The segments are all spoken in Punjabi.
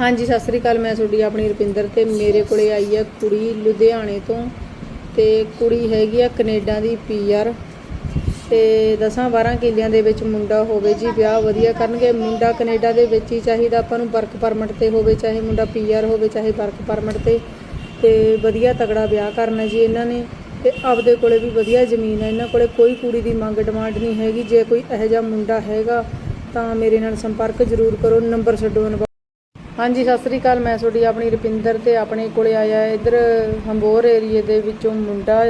ਹਾਂਜੀ, ਸਤਿ ਸ੍ਰੀ ਅਕਾਲ, ਮੈਂ ਤੁਹਾਡੀ ਆਪਣੀ ਰੁਪਿੰਦਰ ਤੇ ਮੇਰੇ ਕੋਲੇ ਆਈ ਆ ਕੁੜੀ ਲੁਧਿਆਣੇ ਤੋਂ ਤੇ ਕੁੜੀ ਹੈਗੀ ਆ ਕੈਨੇਡਾ ਦੀ ਪੀਆਰ ਤੇ 10 12 ਕਿੱਲਿਆਂ ਦੇ ਵਿੱਚ ਮੁੰਡਾ ਹੋਵੇ ਜੀ, ਵਿਆਹ ਵਧੀਆ ਕਰਨਗੇ। ਮੁੰਡਾ ਕੈਨੇਡਾ ਦੇ ਵਿੱਚ ਹੀ ਚਾਹੀਦਾ, ਆਪਾਂ ਨੂੰ ਵਰਕ ਪਰਮਿਟ ਤੇ ਹੋਵੇ, ਚਾਹੇ ਮੁੰਡਾ ਪੀਆਰ ਹੋਵੇ, ਚਾਹੇ ਵਰਕ ਪਰਮਿਟ ਤੇ। ਤੇ ਵਧੀਆ ਤਗੜਾ ਵਿਆਹ ਕਰਨਾ ਜੀ ਇਹਨਾਂ ਨੇ ਤੇ ਆਪਦੇ ਕੋਲੇ ਵੀ ਵਧੀਆ ਜ਼ਮੀਨ ਹੈ ਇਹਨਾਂ ਕੋਲੇ ਕੋਈ ਕੁੜੀ ਦੀ ਮੰਗ ਡਿਮਾਂਡ ਨਹੀਂ ਹੈਗੀ। ਜੇ ਕੋਈ ਇਹੋ ਜਿਹਾ ਮੁੰਡਾ ਹੈਗਾ ਤਾਂ ਮੇਰੇ ਨਾਲ ਸੰਪਰਕ ਜ਼ਰੂਰ ਕਰੋ। ਨੰਬਰ ਛੱਡੋ ਅਨੁਭਵ ਹਾਂਜੀ, ਸਤਿ ਸ੍ਰੀ ਅਕਾਲ। ਮੈਂ ਤੁਹਾਡੀ ਆਪਣੀ ਰੁਪਿੰਦਰ ਤੇ ਆਪਣੇ ਕੋਲੇ ਆਇਆ। ਇੱਧਰ ਹੰਬੋਰ ਏਰੀਏ ਦੇ ਵਿੱਚੋਂ ਮੁੰਡਾ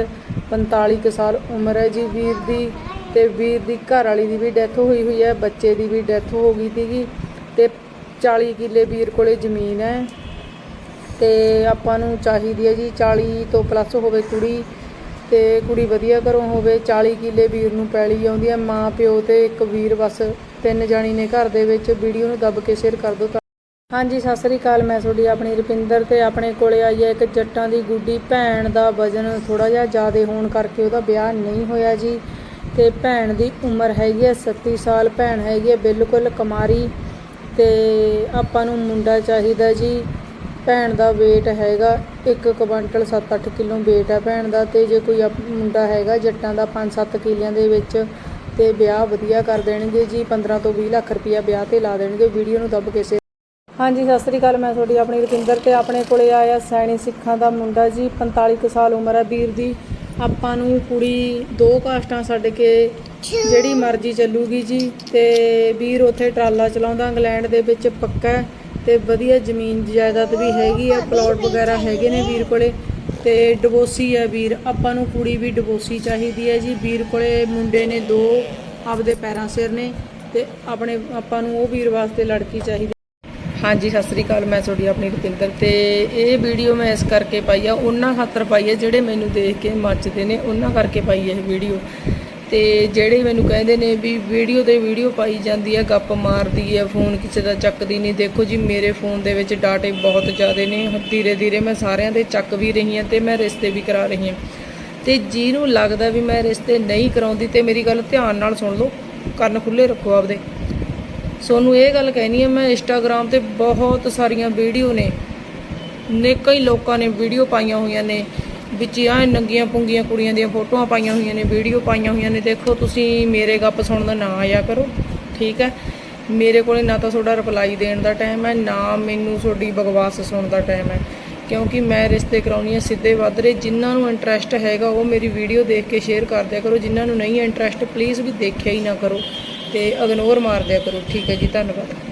45 ਕੁ ਸਾਲ ਉਮਰ ਹੈ ਜੀ। ਵੀਰ ਦੀ ਤੇ ਵੀਰ ਦੀ ਘਰ ਵਾਲੀ ਦੀ ਵੀ ਡੈਥ ਹੋਈ ਹੋਈ ਹੈ। ਬੱਚੇ ਦੀ ਵੀ ਡੈਥ ਹੋ ਗਈ ਸੀਗੀ ਤੇ 40 ਕਿੱਲੇ ਵੀਰ ਕੋਲੇ ਜ਼ਮੀਨ ਹੈ। ਤੇ ਆਪਾਂ ਨੂੰ ਚਾਹੀਦੀ ਹੈ ਜੀ 40 ਤੋਂ ਪਲੱਸ ਹੋਵੇ ਕੁੜੀ ਤੇ ਕੁੜੀ ਵਧੀਆ ਘਰੋਂ ਹੋਵੇ। 40 ਕਿੱਲੇ ਵੀਰ ਨੂੰ ਪੈਲੀ ਆਉਂਦੀ ਹੈ। ਮਾਂ, ਪਿਓ ਤੇ ਇੱਕ ਵੀਰ ਬਸ ਤਿੰਨ ਜਾਣੀ ਨੇ ਘਰ ਦੇ ਵਿੱਚ। ਵੀਡੀਓ ਨੂੰ ਦੱਬ ਕੇ ਸ਼ੇਅਰ ਕਰ ਦਿਓ। ਹਾਂਜੀ, ਸਤਿ ਸ੍ਰੀ ਅਕਾਲ। ਮੈਂ ਤੁਹਾਡੀ ਆਪਣੀ ਰੁਪਿੰਦਰ ਤੇ ਆਪਣੇ ਕੋਲੇ ਆਈ ਹੈ ਇੱਕ ਜੱਟਾਂ ਦੀ ਗੁੱਡੀ। ਭੈਣ ਦਾ ਵਜ਼ਨ ਥੋੜਾ ਜਿਹਾ ਜ਼ਿਆਦਾ ਹੋਣ ਕਰਕੇ ਉਹਦਾ ਵਿਆਹ ਨਹੀਂ ਹੋਇਆ ਜੀ। ਤੇ ਭੈਣ ਦੀ ਉਮਰ ਹੈਗੀ ਹੈ 37 ਸਾਲ। ਭੈਣ ਹੈਗੀ ਹੈ ਬਿਲਕੁਲ ਕੁਮਾਰੀ ਤੇ ਆਪਾਂ ਨੂੰ ਮੁੰਡਾ ਚਾਹੀਦਾ ਜੀ। ਭੈਣ ਦਾ weight ਹੈਗਾ 1 ਕੁਇੰਟਲ 7-8 ਕਿਲੋ weight ਹੈ ਭੈਣ ਦਾ ਤੇ ਜੇ ਕੋਈ ਆਪ- ਮੁੰਡਾ ਹੈਗਾ ਜੱਟਾਂ ਦਾ 5-7 ਕਿੱਲਿਆਂ ਦੇ ਵਿੱਚ ਤੇ ਵਿਆਹ ਵਧੀਆ ਕਰ ਦੇਣਗੇ ਜੀ। 15 ਤੋਂ 20 ਲੱਖ ਰੁਪਇਆ ਵਿਆਹ ਤੇ ਲਾ ਦੇਣਗੇ। ਵੀਡੀਓ ਨੂੰ ਦੱਬ ਕੇ ਹਾਂਜੀ, ਸਤਿ ਸ੍ਰੀ ਅਕਾਲ। ਮੈਂ ਤੁਹਾਡੀ ਆਪਣੀ ਰੁਪਿੰਦਰ ਤੇ ਆਪਣੇ ਕੋਲੇ ਆਇਆ ਸੈਣੀ ਸਿੱਖਾਂ ਦਾ ਮੁੰਡਾ ਜੀ 45 ਕੁ ਸਾਲ ਉਮਰ ਹੈ ਵੀਰ ਦੀ। ਆਪਾਂ ਨੂੰ ਕੁੜੀ ਦੋ ਕਾਸਟਾਂ ਛੱਡ ਕੇ ਜਿਹੜੀ ਮਰਜ਼ੀ ਚੱਲੂਗੀ ਜੀ ਤੇ ਵੀਰ ਉੱਥੇ ਟਰਾਲਾ ਚਲਾਉਂਦਾ, ਇੰਗਲੈਂਡ ਦੇ ਵਿੱਚ ਪੱਕਾ ਹੈ ਤੇ ਵਧੀਆ ਜ਼ਮੀਨ ਜਾਇਦਾਦ ਵੀ ਹੈਗੀ ਆ ਪਲਾਟ ਵਗੈਰਾ ਹੈਗੇ ਨੇ ਵੀਰ ਕੋਲੇ ਤੇ ਡਿਵੋਰਸੀ ਹੈ ਵੀਰ। ਆਪਾਂ ਨੂੰ ਕੁੜੀ ਵੀ ਡਿਵੋਰਸੀ ਚਾਹੀਦੀ ਹੈ ਜੀ। ਵੀਰ ਕੋਲੇ ਮੁੰਡੇ ਨੇ ਦੋ, ਆਪਦੇ ਪੈਰਾਂ ਸਿਰ ਨੇ ਤੇ ਆਪਣੇ, ਆਪਾਂ ਨੂੰ ਉਹ ਵੀਰ ਵਾਸਤੇ ਲੜਕੀ ਚਾਹੀਦੀ ਹਾਂਜੀ, ਸਤਿ ਸ੍ਰੀ ਅਕਾਲ, ਮੈਂ ਤੁਹਾਡੀ ਆਪਣੀ ਰਤਿੰਦਰ ਤੇ ਇਹ ਵੀਡੀਓ ਮੈਂ ਇਸ ਕਰਕੇ ਪਾਈ ਆ, ਉਹਨਾਂ ਖਾਤਰ ਪਾਈ ਆ, ਜਿਹੜੇ ਮੈਨੂੰ ਦੇਖ ਕੇ ਮੱਚਦੇ ਨੇ, ਉਹਨਾਂ ਕਰਕੇ ਪਾਈ ਆ ਇਹ ਵੀਡੀਓ। ਤੇ ਜਿਹੜੇ ਮੈਨੂੰ ਕਹਿੰਦੇ ਨੇ ਵੀ ਵੀਡੀਓ ਤੇ ਵੀਡੀਓ ਪਾਈ ਜਾਂਦੀ ਹੈ ਗੱਪ ਮਾਰਦੀ ਹੈ ਫੋਨ ਕਿਸੇ ਦਾ ਚੱਕਦੀ ਨਹੀਂ। ਦੇਖੋ ਜੀ, ਮੇਰੇ ਫੋਨ ਦੇ ਵਿੱਚ ਡਾਟੇ ਬਹੁਤ ਜ਼ਿਆਦੇ ਨੇ ਧੀਰੇ ਧੀਰੇ ਮੈਂ ਸਾਰਿਆਂ ਦੇ ਚੱਕ ਵੀ ਰਹੀ ਹਾਂ ਤੇ ਮੈਂ ਰਿਸ਼ਤੇ ਵੀ ਕਰਾ ਰਹੀ ਹਾਂ ਤੇ ਜਿਹਨੂੰ ਲੱਗਦਾ ਵੀ ਮੈਂ ਰਿਸ਼ਤੇ ਨਹੀਂ ਕਰਾਉਂਦੀ, ਤੇ ਮੇਰੀ ਗੱਲ ਧਿਆਨ ਨਾਲ ਸੁਣ ਲਓ, ਕੰਨ ਖੁੱਲੇ ਰੱਖੋ ਆਪਦੇ। ਸੋਨੂੰ ਇਹ ਗੱਲ ਕਹਿਣੀ ਹੈ ਮੈਂ ਇੰਸਟਾਗ੍ਰam ਤੇ ਬਹੁਤ ਸਾਰੀਆਂ ਵੀਡੀਓ ਨੇ ਨੇ ਹੀ ਲੋਕਾਂ ਨੇ ਵੀਡੀਓ ਪਾਈਆਂ ਹੋਈਆਂ ਨੇ, ਵਿੱਚ ਆ ਨੰਗੀਆਂ ਪੁੰਗੀਆਂ ਕੁੜੀਆਂ ਦੀਆਂ ਫੋਟੋਆਂ ਪਾਈਆਂ ਹੋਈਆਂ ਨੇ, ਵੀਡੀਓ ਪਾਈਆਂ ਹੋਈਆਂ ਨੇ, ਦੇਖੋ ਤੁਸੀਂ ਮੇਰੇ ਗੱਪ ਸੁਣਨ ਦਾ ਨਾ ਆਇਆ ਕਰੋ, ਠੀਕ ਹੈ? ਮੇਰੇ ਕੋਲੇ ਨਾ ਤਾਂ ਤੁਹਾਡਾ ਰਿਪਲਾਈ ਦੇਣ ਦਾ ਟਾਈਮ ਹੈ, ਨਾ ਮੈਨੂੰ ਤੁਹਾਡੀ ਬਗਵਾਸ ਸੁਣਨ ਦਾ ਟਾਈਮ ਹੈ, ਕਿਉਂਕਿ ਮੈਂ ਰਿਸ਼ਤੇ ਕਰਾਉਣੀ ਹੈ ਸਿੱਧੇ ਵਾਧਰੇ ਜਿਨ੍ਹਾਂ ਨੂੰ ਇੰਟਰਸਟ ਹੈਗਾ ਉਹ ਮੇਰੀ ਵੀਡੀਓ ਦੇਖ ਕੇ ਸ਼ੇਅਰ ਕਰ ਦਿਆ ਕਰੋ, ਜਿਨ੍ਹਾਂ ਨੂੰ ਨਹੀਂ ਇੰਟਰਸਟ ਪਲੀਜ਼ ਵੀ ਦੇਖਿਆ ਹੀ ਨਾ ਕਰੋ। ਤੇ ਇਗਨੋਰ ਮਾਰ ਦਿਆ ਕਰੋ। ਠੀਕ ਹੈ ਜੀ ਧੰਨਵਾਦ।